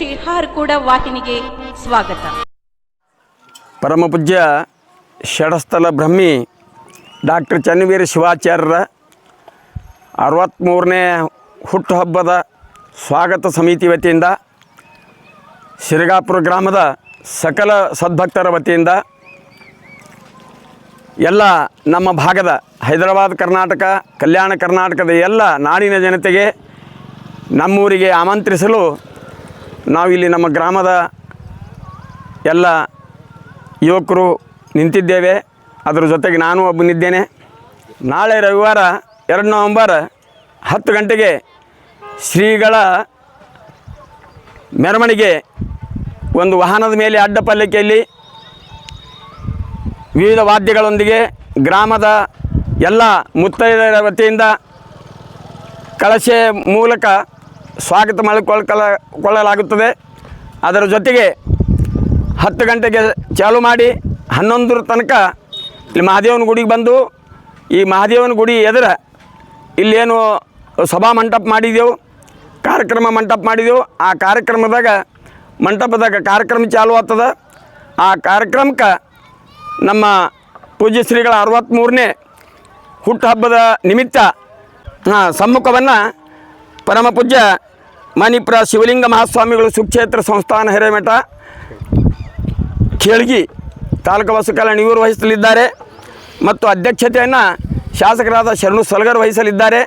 ಶ್ರೀ ಹಾರ್ಕೂಡ ವಾಹಿನಿಗೆ ಸ್ವಾಗತ. ಪರಮ ಪೂಜ್ಯ ಷಡಸ್ಥಲ ಬ್ರಹ್ಮಿ ಡಾಕ್ಟರ್ ಚನ್ನವೀರ ಶಿವಾಚಾರ್ಯರ ಅರವತ್ತ್ಮೂರನೇ ಹುಟ್ಟುಹಬ್ಬದ ಸ್ವಾಗತ ಸಮಿತಿ ವತಿಯಿಂದ ಶಿರಗಾಪುರ ಗ್ರಾಮದ ಸಕಲ ಸದ್ಭಕ್ತರ ವತಿಯಿಂದ, ಎಲ್ಲ ನಮ್ಮ ಭಾಗದ ಹೈದರಾಬಾದ್ ಕರ್ನಾಟಕ, ಕಲ್ಯಾಣ ಕರ್ನಾಟಕದ ಎಲ್ಲ ನಾಡಿನ ಜನತೆಗೆ ನಮ್ಮೂರಿಗೆ ಆಮಂತ್ರಿಸಲು ನಾವಿಲ್ಲಿ ನಮ್ಮ ಗ್ರಾಮದ ಎಲ್ಲ ಯುವಕರು ನಿಂತಿದ್ದೇವೆ. ಅದರ ಜೊತೆಗೆ ನಾನು ಒಬ್ಬನಿದ್ದೇನೆ. ನಾಳೆ ರವಿವಾರ, ಎರಡು ನವಂಬರ್ ಹತ್ತು ಗಂಟೆಗೆ ಶ್ರೀಗಳ ಮೆರವಣಿಗೆ ಒಂದು ವಾಹನದ ಮೇಲೆ ಅಡ್ಡ ಪಲ್ಲಕ್ಕಿಯಲ್ಲಿ ವಿವಿಧ ವಾದ್ಯಗಳೊಂದಿಗೆ ಗ್ರಾಮದ ಎಲ್ಲ ಮುತ್ತೈದರ ವತಿಯಿಂದ ಕಳಶೆ ಮೂಲಕ ಸ್ವಾಗತ ಮಾಡಿಕೊಳ್ಳ ಕೊಳ್ಳಲಾಗುತ್ತದೆ. ಅದರ ಜೊತೆಗೆ ಹತ್ತು ಗಂಟೆಗೆ ಚಾಲು ಮಾಡಿ ಹನ್ನೊಂದರ ತನಕ ಇಲ್ಲಿ ಮಹಾದೇವನ ಗುಡಿಗೆ ಬಂದು, ಈ ಮಹಾದೇವನ ಗುಡಿ ಎದುರ ಇಲ್ಲೇನು ಸಭಾ ಮಂಟಪ ಮಾಡಿದೆವು, ಕಾರ್ಯಕ್ರಮ ಮಂಟಪ ಮಾಡಿದೆವು. ಆ ಕಾರ್ಯಕ್ರಮದಾಗ, ಮಂಟಪದಾಗ ಕಾರ್ಯಕ್ರಮ ಚಾಲು ಆಗ್ತದ. ಆ ಕಾರ್ಯಕ್ರಮಕ್ಕೆ ನಮ್ಮ ಪೂಜ್ಯ ಶ್ರೀಗಳ ಅರವತ್ತ್ಮೂರನೇ ಹುಟ್ಟುಹಬ್ಬದ ನಿಮಿತ್ತ ಸಮ್ಮುಖವನ್ನು ಪರಮ ಪೂಜ್ಯ ಮಣಿಪುರ ಶಿವಲಿಂಗ ಮಹಾಸ್ವಾಮಿಗಳು ಸುಕ್ಷೇತ್ರ ಸಂಸ್ಥಾನ ಹಿರೇಮಠ, ಖೇಳ್ಗಿ ತಾಲೂಕು ಬಸವ ಕಲ್ಯಾಣ ಇವರು ವಹಿಸಲಿದ್ದಾರೆ ಮತ್ತು ಅಧ್ಯಕ್ಷತೆಯನ್ನು ಶಾಸಕರಾದ ಶರಣು ಸಲಗರ್ ವಹಿಸಲಿದ್ದಾರೆ.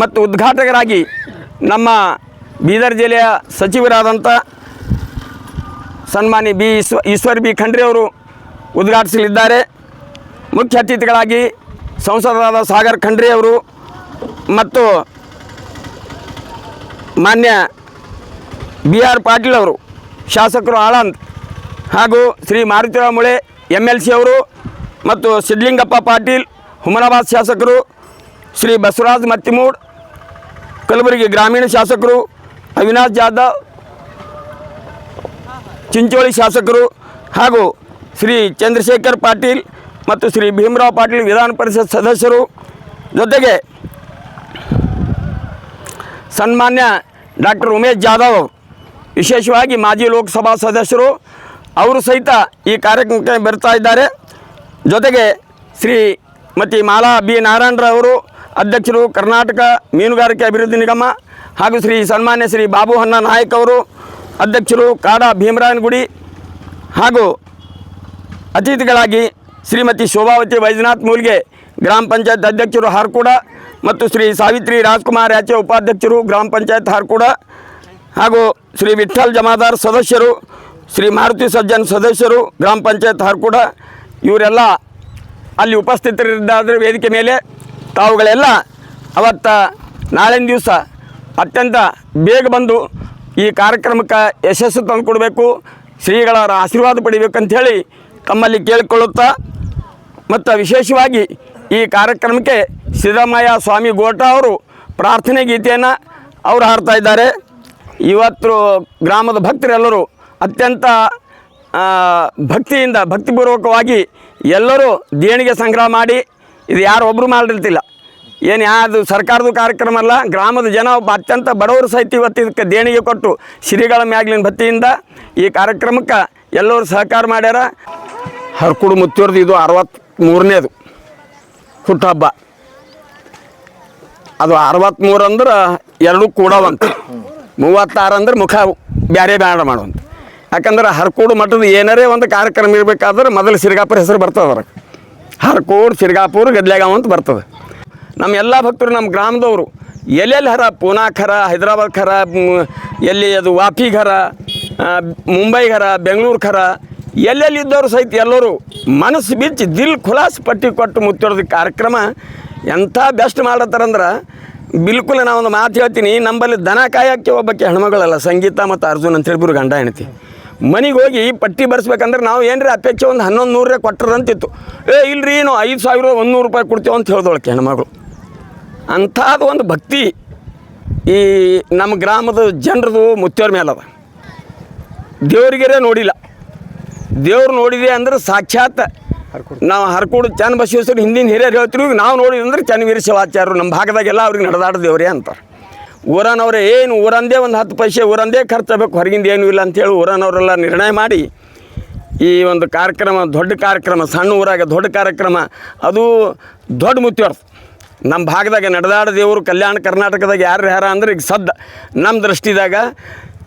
ಮತ್ತು ಉದ್ಘಾಟಕರಾಗಿ ನಮ್ಮ ಬೀದರ್ ಜಿಲ್ಲೆಯ ಸಚಿವರಾದಂಥ ಸನ್ಮಾನಿ ಬಿ ಈಶ್ವ, ಈಶ್ವರ್ ಬಿ ಖಂಡ್ರಿ ಅವರು ಉದ್ಘಾಟಿಸಲಿದ್ದಾರೆ. ಮುಖ್ಯ ಅತಿಥಿಗಳಾಗಿ ಸಂಸದರಾದ ಸಾಗರ್ ಖಂಡ್ರಿ ಅವರು ಮತ್ತು ಮಾನ್ಯ ಬಿ ಆರ್ ಪಾಟೀಲ್ ಅವರು, ಶಾಸಕರು ಆಳಂದ್ ಹಾಗೂ Shri Marutirao Mule M L C ಅವರು ಮತ್ತು ಸಿದ್ಲಿಂಗಪ್ಪ ಪಾಟೀಲ್ ಹುಮನಾಬಾದ್ ಶಾಸಕರು, ಶ್ರೀ ಬಸವರಾಜ್ ಮತ್ತಿಮೂಡ್, ಕಲಬುರಗಿ ಗ್ರಾಮೀಣ ಶಾಸಕರು, ಅವಿನಾಶ್ ಜಾಧವ್, ಚಿಂಚೋಳಿ ಶಾಸಕರು ಹಾಗೂ ಶ್ರೀ ಚಂದ್ರಶೇಖರ್ ಪಾಟೀಲ್ ಮತ್ತು ಶ್ರೀ ಭೀಮರಾವ್ ಪಾಟೀಲ್ ವಿಧಾನ ಪರಿಷತ್ ಸದಸ್ಯರು ಜೊತೆಗೆ ಸನ್ಮಾನ್ಯ ಡಾಕ್ಟರ್ ಉಮೇಶ್ ಜಾಧವ್, ವಿಶೇಷವಾಗಿ ಮಾಜಿ ಲೋಕಸಭಾ ಸದಸ್ಯರು, ಅವರು ಸಹಿತ ಈ ಕಾರ್ಯಕ್ರಮಕ್ಕೆ ಬರ್ತಾ ಇದ್ದಾರೆ. ಜೊತೆಗೆ ಶ್ರೀ ಮತ್ತು ಮಾಲಾ ಬಿ ನಾರಾಯಣರವರು ಅಧ್ಯಕ್ಷರು ಕರ್ನಾಟಕ ಮೀನುಗಾರಿಕೆ ಅಭಿವೃದ್ಧಿ ನಿಗಮ ಹಾಗೂ ಶ್ರೀ ಸನ್ಮಾನ್ಯ ಶ್ರೀ ಬಾಬು ಹನ್ನ ನಾಯಕ್ ಅವರು, ಅಧ್ಯಕ್ಷರು ಕಾಡ ಭೀಮರಾಯನಗುಡಿ ಹಾಗೂ ಅತಿಥಿಗಳಾಗಿ ಶ್ರೀಮತಿ ಶೋಭಾವತಿ ವೈದ್ಯನಾಥ್ ಮೂಲ್ಗೆ ಗ್ರಾಮ ಪಂಚಾಯತ್ ಅಧ್ಯಕ್ಷರು ಹಾರ್ಕೂಡ ಮತ್ತು ಶ್ರೀ ಸಾವಿತ್ರಿ ರಾಜ್ಕುಮಾರ್ ಯಾಚೆ ಉಪಾಧ್ಯಕ್ಷರು ಗ್ರಾಮ ಪಂಚಾಯತ್ ಹಾರ್ಕೂಡ ಹಾಗೂ ಶ್ರೀ ವಿಠಲ್ ಜಮಾದಾರ್ ಸದಸ್ಯರು, ಶ್ರೀ ಮಾರುತಿ ಸಜ್ಜನ್ ಸದಸ್ಯರು ಗ್ರಾಮ ಪಂಚಾಯತ್ ಹಾರ್ಕೂಡ ಇವರೆಲ್ಲ ಅಲ್ಲಿ ಉಪಸ್ಥಿತರಿದ್ದಾದ್ರೆ ವೇದಿಕೆ ಮೇಲೆ ತಾವುಗಳೆಲ್ಲ ಅವತ್ತ ನಾಳಿನ ದಿವಸ ಅತ್ಯಂತ ಬೇಗ ಬಂದು ಈ ಕಾರ್ಯಕ್ರಮಕ್ಕೆ ಯಶಸ್ಸು ತಂದುಕೊಡಬೇಕು ಶ್ರೀಗಳ ಆಶೀರ್ವಾದ ಪಡಿಬೇಕಂಥೇಳಿ ತಮ್ಮಲ್ಲಿ ಕೇಳಿಕೊಳ್ಳುತ್ತಾ ಮತ್ತು ವಿಶೇಷವಾಗಿ ಈ ಕಾರ್ಯಕ್ರಮಕ್ಕೆ ಸಿದ್ದರಾಮಯ್ಯ ಸ್ವಾಮಿ ಗೋಟ ಅವರು ಪ್ರಾರ್ಥನೆ ಗೀತೆಯನ್ನು ಅವರು ಹಾಡ್ತಾ ಇದ್ದಾರೆ. ಇವತ್ತು ಗ್ರಾಮದ ಭಕ್ತರೆಲ್ಲರೂ ಅತ್ಯಂತ ಭಕ್ತಿಯಿಂದ, ಭಕ್ತಿಪೂರ್ವಕವಾಗಿ ಎಲ್ಲರೂ ದೇಣಿಗೆ ಸಂಗ್ರಹ ಮಾಡಿ, ಇದು ಯಾರು ಒಬ್ಬರು ಮಾಡಿರ್ತಿಲ್ಲ. ಏನು ಯಾವುದು ಸರ್ಕಾರದ ಕಾರ್ಯಕ್ರಮ ಅಲ್ಲ, ಗ್ರಾಮದ ಜನ ಒಬ್ಬ ಅತ್ಯಂತ ಬಡವರು ಸಹಿತ ಇವತ್ತು ಇದಕ್ಕೆ ದೇಣಿಗೆ ಕೊಟ್ಟು ಶ್ರೀಗಳ ಮ್ಯಾಗ್ಲಿನ ಭಕ್ತಿಯಿಂದ ಈ ಕಾರ್ಯಕ್ರಮಕ್ಕೆ ಎಲ್ಲರೂ ಸಹಕಾರ ಮಾಡ್ಯಾರ. ಹರ್ಕುಡು ಮುತ್ತೂರ್ದು ಇದು ಅರವತ್ತ್ಮೂರನೇದು ಹುಟ್ಟುಹಬ್ಬ. ಅದು ಅರವತ್ತ್ಮೂರು ಅಂದ್ರೆ ಎರಡು ಕೂಡವಂತ. ಮೂವತ್ತಾರು ಅಂದ್ರೆ ಮುಖ ಬ್ಯಾರೆ ಬ್ಯಾಡ ಮಾಡುವಂತ. ಯಾಕಂದ್ರೆ ಹರ್ಕೋಡು ಮಠದ ಏನಾರೇ ಒಂದು ಕಾರ್ಯಕ್ರಮ ಇರಬೇಕಾದ್ರೆ ಮೊದಲು ಸಿರ್ಗಾಪುರ ಹೆಸರು ಬರ್ತದೆ ಅದ್ರ ಹರ್ಕೋಡು, ಸಿರ್ಗಾಪುರ ಗದ್ಲೆಗಾಂವ್ ಅಂತ ಬರ್ತದೆ. ನಮ್ಮ ಎಲ್ಲ ಭಕ್ತರು ನಮ್ಮ ಗ್ರಾಮದವರು ಎಲ್ಲೆಲ್ಲಿ ಹರ? ಪೂನಾ ಖರ ಹೈದರಾಬಾದ್ ಖರ ಎಲ್ಲಿ ಅದು ವಾಪಿ ಖರ ಮುಂಬೈ ಖರ ಬೆಂಗಳೂರು ಖರ ಎಲ್ಲೆಲ್ಲಿ ಇದ್ದವರು ಸಹಿತ ಎಲ್ಲರೂ ಮನಸ್ಸು ಬಿಚ್ಚಿ ದಿಲ್ ಖುಲಾಸ್ ಪಟ್ಟಿ ಕೊಟ್ಟು ಮುತ್ತಿಡೋದು ಕಾರ್ಯಕ್ರಮ ಎಂಥ ಬೆಸ್ಟ್ ಮಾಡತ್ತಾರಂದ್ರೆ ಬಿಲ್ಕುಲ್ ನಾನು ಒಂದು ಮಾತು ಹೇಳ್ತೀನಿ ನಂಬಲ್ಲಿ ದನ ಕಾಯಕ್ಕೆ ಒಬ್ಬಕ್ಕೆ ಹೆಣ್ಮಗಳಲ್ಲ, ಸಂಗೀತ ಮತ್ತು ಅರ್ಜುನ್ ಅಂತ ಹೇಳಿಬಿರು ಗಂಡ ಹೆಣ್ತಿ ಮನೆಗೆ ಹೋಗಿ ಪಟ್ಟಿ ಬರ್ಸ್ಬೇಕಂದ್ರೆ ನಾವು ಏನ್ರೀ ಅಪೇಕ್ಷೆ ಒಂದು ಹನ್ನೊಂದು ನೂರೇ ಕೊಟ್ಟರಂತಿತ್ತು ಏ, ಇಲ್ರಿ ಏನು ಐದು ಸಾವಿರ ಒಂದು ನೂರು ರೂಪಾಯಿ ಕೊಡ್ತೀವಿ ಅಂತ ಹೇಳ್ದೊಳಕ್ಕೆ ಹೆಣ್ಮಗಳು. ಅಂಥದ್ದು ಒಂದು ಭಕ್ತಿ ಈ ನಮ್ಮ ಗ್ರಾಮದ ಜನರದು ಮೇಲೆ ಮೇಲದ. ದೇವರಿಗೆರೇ ನೋಡಿಲ್ಲ. ದೇವ್ರು ನೋಡಿದೆ ಅಂದ್ರೆ ಸಾಕ್ಷಾತ್ ನಾವು ಹರ್ಕೋಡು ಚನ್ನ ಬಸವೇಶ್ವರ ಹಿಂದಿನ ಹಿರಿಯರು ಹೇಳ್ತೀವಿ ನಾವು ನೋಡಿದ್ರೆ ಚನ್ನವೀರ ಶಿವಾಚಾರ್ಯರು ನಮ್ಮ ಭಾಗದಾಗೆಲ್ಲ ಅವ್ರಿಗೆ ನಡೆದಾಡ ದೇವ್ರೇ ಅಂತಾರೆ. ಊರನವ್ರೆ ಏನು, ಊರಂದೇ ಒಂದು ಹತ್ತು ಪೈಸೆ, ಊರಂದೇ ಖರ್ಚಾಗಬೇಕು ಹೊರಗಿಂದ ಏನೂ ಇಲ್ಲ ಅಂತೇಳಿ ಊರನವರೆಲ್ಲ ನಿರ್ಣಯ ಮಾಡಿ ಈ ಒಂದು ಕಾರ್ಯಕ್ರಮ, ದೊಡ್ಡ ಕಾರ್ಯಕ್ರಮ, ಸಣ್ಣ ಊರಾಗ ದೊಡ್ಡ ಕಾರ್ಯಕ್ರಮ, ಅದು ದೊಡ್ಡ ಮುತ್ತಿವರ್ಸ್ ನಮ್ಮ ಭಾಗದಾಗ ನಡೆದಾಡ ದೇವರು ಕಲ್ಯಾಣ ಕರ್ನಾಟಕದಾಗ ಯಾರು ಯಾರ ಅಂದ್ರೆ ಈಗ ಸದ್ದ ನಮ್ಮ ದೃಷ್ಟಿದಾಗ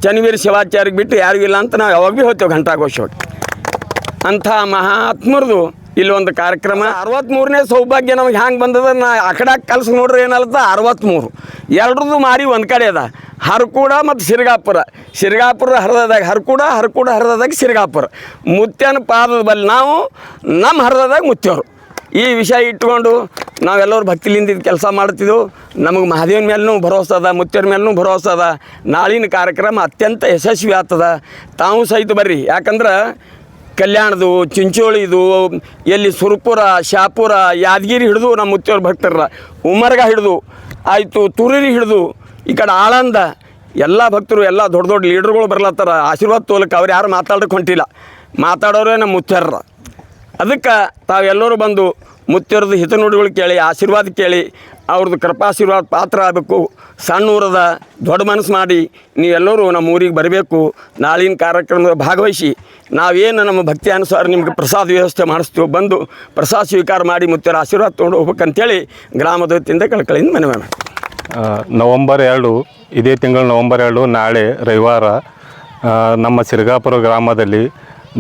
ಚನ್ನವೀರ ಶಿವಾಚಾರ್ಯಗೆ ಬಿಟ್ಟು ಯಾರಿಗೂ ಇಲ್ಲ ಅಂತ ನಾವು ಯಾವಾಗ ಭೀ ಹೋಗ್ತೇವೆ ಘಂಟಾಘೋಷವಾಗಿ ಅಂಥ ಮಹಾತ್ಮರದು ಇಲ್ಲೊಂದು ಕಾರ್ಯಕ್ರಮ. ಅರವತ್ತ್ಮೂರನೇ ಸೌಭಾಗ್ಯ ನಮಗೆ ಹ್ಯಾಂಗೆ ಬಂದದ? ನಾ ಆ ಕಡೆ ಕಲ್ಸಿ ನೋಡ್ರಿ ಏನಲ್ತ? ಅರವತ್ತ್ಮೂರು ಎರಡ್ರದ್ದು ಮಾರಿ ಒಂದು ಕಡೆ ಅದ. ಹರ್ಕೂಡ ಮತ್ತು ಸಿರ್ಗಾಪುರ. ಸಿರ್ಗಾಪುರ ಹರಿದಾಗ ಹರ್ಕೂಡ ಹರ್ಕೂಡ ಹರಿದಾಗ ಸಿರ್ಗಾಪುರ. ಮುತ್ಯನ ಪಾದದ ಬಲ್ಲಿ ನಾವು ನಮ್ಮ ಹರಿದಾಗ ಮುತ್ಯವರು. ಈ ವಿಷಯ ಇಟ್ಕೊಂಡು ನಾವೆಲ್ಲರೂ ಭಕ್ತಿಲಿಂದ ಇದು ಕೆಲಸ ಮಾಡ್ತಿದ್ದೆವು ನಮಗೆ ಮಹಾದೇವನ ಮೇಲೂ ಭರೋಸೆ ಅದ ಮುತ್ಯರ ಮೇಲೂ ಭರೋಸೆ ಅದ. ನಾಳಿನ ಕಾರ್ಯಕ್ರಮ ಅತ್ಯಂತ ಯಶಸ್ವಿ ಆಗ್ತದ. ತಾವು ಸಹಿತ ಬರ್ರಿ. ಯಾಕಂದ್ರೆ ಕಲ್ಯಾಣದು, ಚಿಂಚೋಳಿದು, ಎಲ್ಲಿ ಸುರಪುರ, ಶಾಪುರ, ಯಾದಗಿರಿ ಹಿಡಿದು ನಮ್ಮ ಮುತ್ತೂರು ಭಕ್ತರ ಉಮರ್ಗ ಹಿಡಿದು, ಆಯಿತು ತುರೀರಿ ಹಿಡಿದು, ಈ ಕಡೆ ಆಳಂದ, ಎಲ್ಲ ಭಕ್ತರು, ಎಲ್ಲ ದೊಡ್ಡ ದೊಡ್ಡ ಲೀಡರ್ಗಳು ಬರ್ಲತ್ತಾರ, ಆಶೀರ್ವಾದ ತೋಲಕ್ಕೆ ಅವ್ರು ಯಾರು ಮಾತಾಡೋಕೆ ಹೊಂಟಿಲ್ಲ. ಮಾತಾಡೋರೇ ನಮ್ಮ ಮುತ್ಯರ ಅದಕ್ಕೆ ತಾವೆಲ್ಲರೂ ಬಂದು ಮುತ್ಯರದು ಹಿತನುಡಿಗಳು ಕೇಳಿ, ಆಶೀರ್ವಾದ ಕೇಳಿ ಅವ್ರದ್ದು ಕೃಪಾಶೀರ್ವಾದ ಪಾತ್ರ ಆಗಬೇಕು. ಸಣ್ಣ ಊರದ ದೊಡ್ಡ ಮನಸ್ಸು ಮಾಡಿ ನೀವೆಲ್ಲರೂ ನಮ್ಮ ಊರಿಗೆ ಬರಬೇಕು. ನಾಳಿನ ಕಾರ್ಯಕ್ರಮದ ಭಾಗವಹಿಸಿ ನಾವೇನು ನಮ್ಮ ಭಕ್ತಿ ಅನುಸಾರ ನಿಮಗೆ ಪ್ರಸಾದ ವ್ಯವಸ್ಥೆ ಮಾಡಿಸ್ತೀವಿ ಬಂದು ಪ್ರಸಾದ ಸ್ವೀಕಾರ ಮಾಡಿ ಮುತ್ಯರ ಆಶೀರ್ವಾದ ತೊಗೊಂಡು ಹೋಗ್ಬೇಕಂತೇಳಿ ಗ್ರಾಮದ ವತಿಯಿಂದ ಕಳ್ಕಳಿಂದ ಮನೆ ಮಾಡಿ ನವಂಬರ್ ಎರಡು, ಇದೇ ತಿಂಗಳು ನವಂಬರ್ ಎರಡು, ನಾಳೆ ರವಿವಾರ ನಮ್ಮ ಸಿರ್ಗಾಪುರ ಗ್ರಾಮದಲ್ಲಿ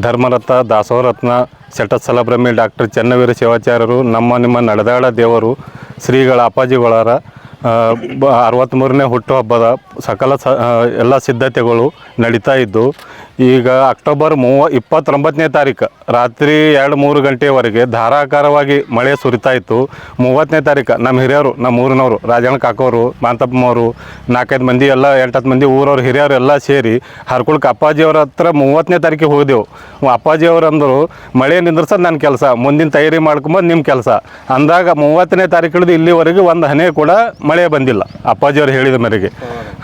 ಧರ್ಮರತ್ನ ದಾಸೋರತ್ನ ಶಟಸಲಭ್ರಮಿ ಡಾಕ್ಟರ್ ಚೆನ್ನವೀರ ಶಿವಾಚಾರ್ಯರು ನಮ್ಮ ನಿಮ್ಮ ನಡೆದಾಳ ದೇವರು ಶ್ರೀಗಳ ಅಪ್ಪಾಜಿಗಳರ ಅರವತ್ತ್ಮೂರನೇ ಹುಟ್ಟುಹಬ್ಬದ ಸಕಲ ಸ ಎಲ್ಲ ಸಿದ್ಧತೆಗಳು ನಡೀತಾ ಇದ್ದು, ಈಗ ಅಕ್ಟೋಬರ್ ಮೂವ, ಇಪ್ಪತ್ತೊಂಬತ್ತನೇ ತಾರೀಕು ರಾತ್ರಿ ಎರಡು ಮೂರು ಗಂಟೆಯವರೆಗೆ ಧಾರಾಕಾರವಾಗಿ ಮಳೆ ಸುರಿತಾ ಇತ್ತು. ಮೂವತ್ತನೇ ತಾರೀಕು ನಮ್ಮ ಹಿರಿಯರು, ನಮ್ಮ ಊರಿನವರು, ರಾಜಣ್ಣ ಕಾಕೋರು ಮಾಂತಪ್ಪನವರು ನಾಲ್ಕೈದು ಮಂದಿ ಎಲ್ಲ, ಎಂಟತ್ತು ಮಂದಿ ಊರವ್ರು, ಹಿರಿಯರು ಎಲ್ಲ ಸೇರಿ ಹರ್ಕುಳಕ್ಕೆ ಅಪ್ಪಾಜಿಯವ್ರ ಹತ್ರ ಮೂವತ್ತನೇ ತಾರೀಕಿಗೆ ಹೋದೆವು ಅಪ್ಪಾಜಿಯವ್ರು ಅಂದರು, ಮಳೆ ನಿಂದ್ರಸೋದು ನನ್ನ ಕೆಲಸ, ಮುಂದಿನ ತಯಾರಿ ಮಾಡ್ಕೊಂಬಂದು ನಿಮ್ಮ ಕೆಲಸ. ಅಂದಾಗ ಮೂವತ್ತನೇ ತಾರೀಕು ಹಿಡಿದು ಇಲ್ಲಿವರೆಗೆ ಒಂದು ಹನಿ ಕೂಡ ಮಳೆ ಬಂದಿಲ್ಲ. ಅಪ್ಪಾಜಿಯವ್ರು ಹೇಳಿದ ಮೇರೆಗೆ.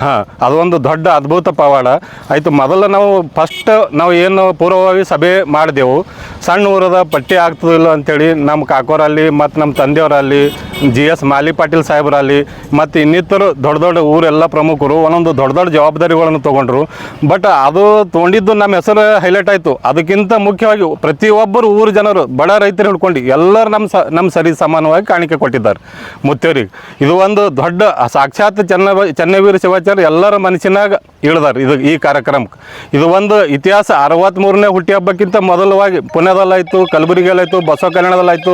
ಹಾಂ, ಅದೊಂದು ದೊಡ್ಡ ಅದ್ಭುತ ಪವಾಡ. ಆಯಿತು, ಮೊದಲು ನಾವು ಫಸ್ಟ್ ನಾವು ಏನು ಪೂರ್ವವಾಗಿ ಸಭೆ ಮಾಡಿದೆವು. ಸಣ್ಣ ಊರದ ಪಟ್ಟಿ ಆಗ್ತದಿಲ್ಲ ಅಂತೇಳಿ, ನಮ್ಮ ಕಾಕೋರಲ್ಲಿ ಮತ್ತು ನಮ್ಮ ತಂದೆಯವರಲ್ಲಿ ಜಿ ಎಸ್ ಮಾಲಿ ಪಾಟೀಲ್ ಸಾಹೇಬರಲ್ಲಿ ಮತ್ತು ಇನ್ನಿತರ ದೊಡ್ಡ ದೊಡ್ಡ ಊರೆಲ್ಲ ಪ್ರಮುಖರು ಒಂದೊಂದು ದೊಡ್ಡ ದೊಡ್ಡ ಜವಾಬ್ದಾರಿಗಳನ್ನು ತೊಗೊಂಡ್ರು. ಬಟ್ ಅದು ತೊಗೊಂಡಿದ್ದು ನಮ್ಮ ಹೆಸರು ಹೈಲೈಟ್ ಆಯಿತು. ಅದಕ್ಕಿಂತ ಮುಖ್ಯವಾಗಿ ಪ್ರತಿಯೊಬ್ಬರು ಊರು ಜನರು ಬಡ ರೈತರು ಹಿಡ್ಕೊಂಡು ಎಲ್ಲರೂ ನಮ್ಮ ಸ ನಮ್ಮ ಸರಿ ಸಮಾನವಾಗಿ ಕಾಣಿಕೆ ಕೊಟ್ಟಿದ್ದಾರೆ. ಮುತ್ತೇವ್ರಿಗೆ ಇದು ಒಂದು ದೊಡ್ಡ ಸಾಕ್ಷಾತ್ ಚೆನ್ನ ಚೆನ್ನವೀರ ಶಿವಾಚಾರ್ಯ ಎಲ್ಲರ ಮನಸ್ಸಿನಾಗ ಇಳಿದಾರೆ ಇದು ಈ ಕಾರ್ಯಕ್ರಮಕ್ಕೆ. ಇದು ಒಂದು ಇತಿಹಾಸ ಅರವತ್ತ್ಮೂರನೇ ಹುಟ್ಟಿ ಹಬ್ಬಕ್ಕಿಂತ ಮೊದಲವಾಗಿ ಪುಣ್ಯದಲ್ಲಾಯಿತು ಕಲಬುರಗಿಯಲ್ಲಾಯಿತು ಬಸವ ಕಲ್ಯಾಣದಲ್ಲಾಯಿತು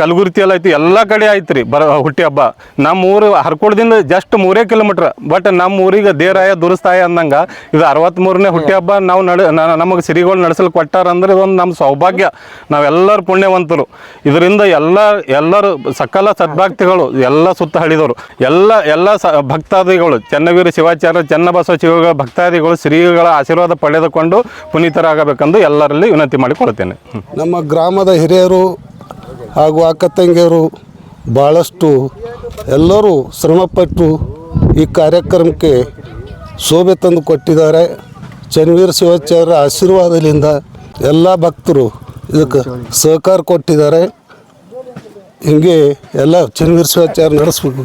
ಕಲಬುರ್ತಿಯಲ್ಲಾಯಿತು ಕಲಬುರ್ತಿಯಲ್ಲಾಯ್ತು ಎಲ್ಲ ಕಡೆ ಐತ್ರಿ ಬರ ಹುಟ್ಟಿ ಹಬ್ಬ. ನಮ್ಮ ಊರು ಹರ್ಕೊಳದಿಂದ ಜಸ್ಟ್ ಮೂರೇ ಕಿಲೋಮೀಟ್ರ್ ಬಟ್ ನಮ್ಮ ಊರಿಗೆ ದೇರಾಯ ದುರಸ್ತಾಯ ಅಂದಂಗೆ ಇದು ಅರವತ್ತ್ಮೂರನೇ ಹುಟ್ಟಿ ಹಬ್ಬ ನಾವು ನಡೆ ನಮಗೆ ಸಿರಿಗಳು ನಡೆಸಲು ಕೊಟ್ಟಾರ ಅಂದ್ರೆ ಇದೊಂದು ನಮ್ಮ ಸೌಭಾಗ್ಯ. ನಾವೆಲ್ಲರೂ ಪುಣ್ಯವಂತರು. ಇದರಿಂದ ಎಲ್ಲ, ಎಲ್ಲರೂ ಸಕಲ ಸದ್ಭಕ್ತಿಗಳು ಎಲ್ಲ ಸುತ್ತ ಹಳಿದವರು. ಎಲ್ಲ ಎಲ್ಲ ಸ, ಭಕ್ತಾದಿಗಳು, ಚೆನ್ನವೀರ ಶಿವಾಚಾರ್ಯ, ಚೆನ್ನಬಸವ ಶಿವಗಳ ಭಕ್ತಾದಿಗಳು, ಶ್ರೀಗಳ ಆಶೀರ್ವಾದ ಪಡೆದುಕೊಂಡು ಪುನೀತರಾಗಬೇಕೆಂದು ಎಲ್ಲರಲ್ಲಿ ವಿನಂತಿ ಮಾಡಿಕೊಳ್ತೇನೆ ನಮ್ಮ ಗ್ರಾಮದ ಹಿರಿಯರು ಹಾಗೂ ಅಕ್ಕ ತಂಗಿಯರು ಭಾಳಷ್ಟು ಎಲ್ಲರೂ ಶ್ರಮಪಟ್ಟು ಈ ಕಾರ್ಯಕ್ರಮಕ್ಕೆ ಶೋಭೆ ತಂದು ಕೊಟ್ಟಿದ್ದಾರೆ. ಚನ್ನವೀರ ಶಿವಾಚಾರ್ಯರ ಆಶೀರ್ವಾದದಿಂದ ಎಲ್ಲ ಭಕ್ತರು ಇದಕ್ಕೆ ಸಹಕಾರ ಕೊಟ್ಟಿದ್ದಾರೆ. ಹಿಂಗೆ ಎಲ್ಲ ಚನ್ನವೀರ ಶಿವಾಚಾರ್ಯ ನಡೆಸ್ಬೇಕು